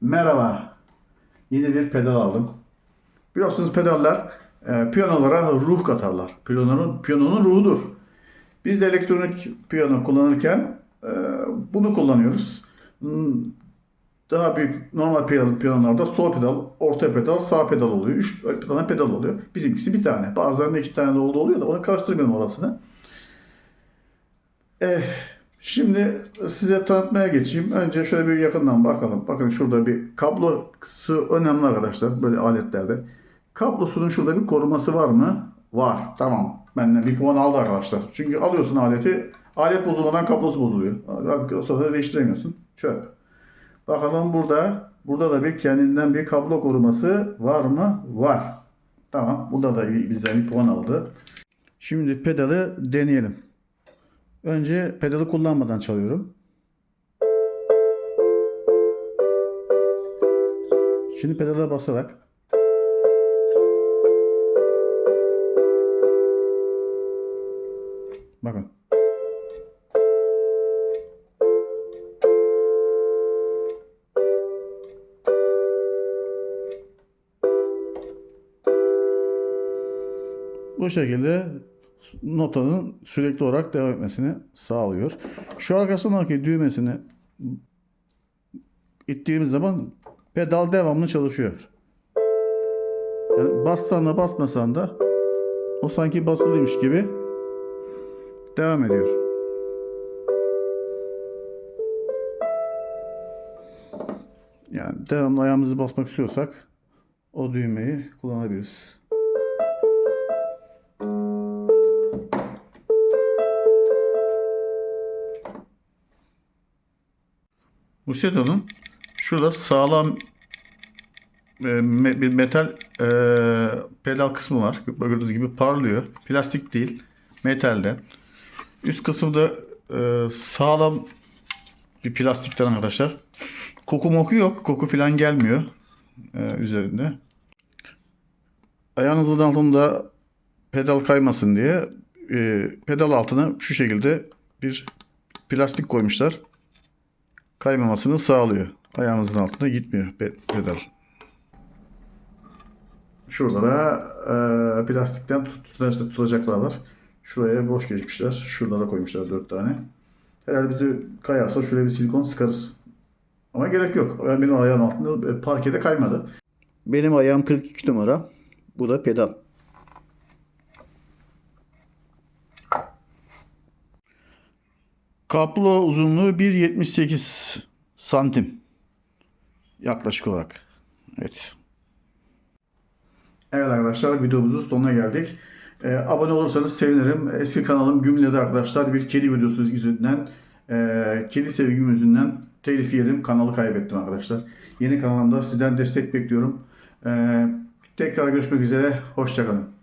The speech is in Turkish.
Merhaba. Yeni bir pedal aldım. Biliyorsunuz pedaller e, piyanolara ruh katarlar. Piyanonun, piyanonun ruhudur. Biz de elektronik piyano kullanırken e, bunu kullanıyoruz. Hmm, Daha büyük normal piyano, piyanolarda sol pedal, orta pedal, sağ pedal oluyor. Üç tane pedal oluyor. Bizimkisi bir tane. Bazılarında iki tane de oldu oluyor da onu karıştırmayalım orasını. Eh, şimdi size tanıtmaya geçeyim. Önce şöyle bir yakından bakalım. Bakın şurada bir kablosu önemli arkadaşlar böyle aletlerde. Kablosunun şurada bir koruması var mı? Var. Tamam. Benden bir puan aldı arkadaşlar. Çünkü alıyorsun aleti. Alet bozulmadan kablosu bozuluyor. Sonra değiştiremiyorsun. Çöp. Bakalım burada. Burada da bir kendinden bir kablo koruması var mı? Var. Tamam. Burada da bizden bir puan aldı. Şimdi pedalı deneyelim. Önce pedalı kullanmadan çalıyorum. Şimdi pedala basarak Bakın. Bu şekilde notanın sürekli olarak devam etmesini sağlıyor. Şu arkasındaki düğmesini ittiğimiz zaman pedal devamlı çalışıyor. Yani bassan da basmasan da o sanki basılıymış gibi devam ediyor. Yani devamlı ayağımızı basmak istiyorsak o düğmeyi kullanabiliriz. Bu sedanın şurada sağlam e, bir metal e, pedal kısmı var. Gördüğünüz gibi parlıyor. Plastik değil. Metalde. Üst kısımda e, sağlam bir plastikten arkadaşlar. Koku moku yok. Koku falan gelmiyor üzerinde. Ayağınızın altında pedal kaymasın diye pedal altına şu şekilde bir plastik koymuşlar kaymamasını sağlıyor. Ayağınızın altına gitmiyor pe- pedal. Şurada da e, plastikten tut- tutacak- tutacaklar var. Şuraya boş geçmişler. Şurada da koymuşlar dört tane. Herhalde bizi kayarsa şuraya bir silikon sıkarız. Ama gerek yok. Benim ayağım altında e, parkede kaymadı. Benim ayağım 42 numara. Bu da pedal. Kablo uzunluğu 1.78 santim. Yaklaşık olarak. Evet. Evet arkadaşlar videomuzun sonuna geldik. Ee, abone olursanız sevinirim. Eski kanalım Gümle'de arkadaşlar bir kedi videosu yüzünden e, kedi sevgim yüzünden telif yedim. Kanalı kaybettim arkadaşlar. Yeni kanalımda sizden destek bekliyorum. Ee, tekrar görüşmek üzere. Hoşçakalın.